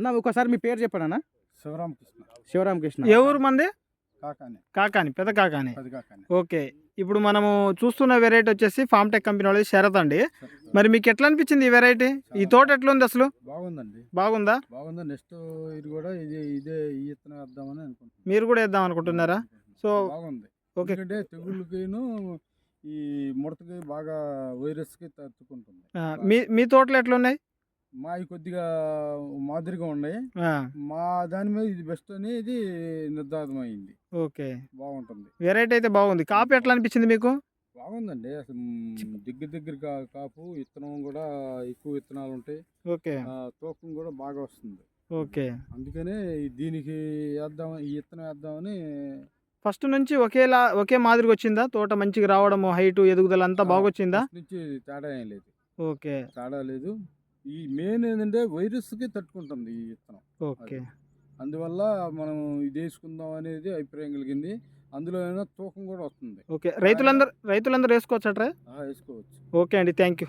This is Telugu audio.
అన్న ఒకసారి మీ పేరు చెప్పండి అన్న శివరామకృష్ణ. శివరామకృష్ణ. ఏ ఊరు మంది? కాకాని. కాకాని పెద్ద కాకాని. ఓకే ఇప్పుడు మనము చూస్తున్న వెరైటీ వచ్చేసి ఫామ్ టెక్ కంపెనీ వాళ్ళది శరత్ అండి. మరి మీకు ఎట్లా అనిపించింది ఈ వెరైటీ ఈ తోట ఎట్లా ఉంది అసలు? బాగుందండి. బాగుందా? బాగుంది. నెక్స్ట్ ఇది కూడా ఇది ఇదే వేద్దామని అనుకుంటున్నాను మీరు కూడా వేద్దాం అనుకుంటున్నారా? సో బాగుంది. ఓకే. ఎందుకంటే తెగుళ్ళకిను ఈ ముడతకి బాగా వైరస్కి తట్టుకుంటుంది. మీ మీ తోటలు ఎట్లా ఉన్నాయి మావి కొద్దిగా మాదిరిగా ఉన్నాయి. మా దాని మీద ఇది బెస్ట్ అనేది నిర్ధారమైంది ఓకే. బాగుంటుంది. వెరైటీ అయితే బాగుంది. కాపు ఎట్లా అనిపించింది మీకు? బాగుందండి. అసలు దగ్గర దగ్గర కాపు విత్తనం కూడా ఎక్కువ విత్తనాలు ఉంటాయి. ఓకే. తూకం కూడా బాగా వస్తుంది. ఓకే. అందుకనే దీనికి వేద్దాం ఈ విత్తనం వేద్దామని ఫస్ట్ నుంచి ఒకేలా ఒకే మాదిరిగా వచ్చిందా? తోట మంచిగా రావడము హైట్ ఎదుగుదల అంతా బాగా వచ్చిందా నుంచి తేడా ఏం లేదు. ఓకే. తేడా లేదు. ఈ మెయిన్ ఏంటంటే వైరస్కి తట్టుకుంటుంది ఈ విత్తనం. ఓకే. అందువల్ల మనం ఇది వేసుకుందాం అనేది అభిప్రాయం కలిగింది. అందులో అయినా తూకం కూడా వస్తుంది. ఓకే. రైతులందరూ రైతులందరూ వేసుకోవచ్చట్రా వేసుకోవచ్చు. ఓకే అండి. Thank you.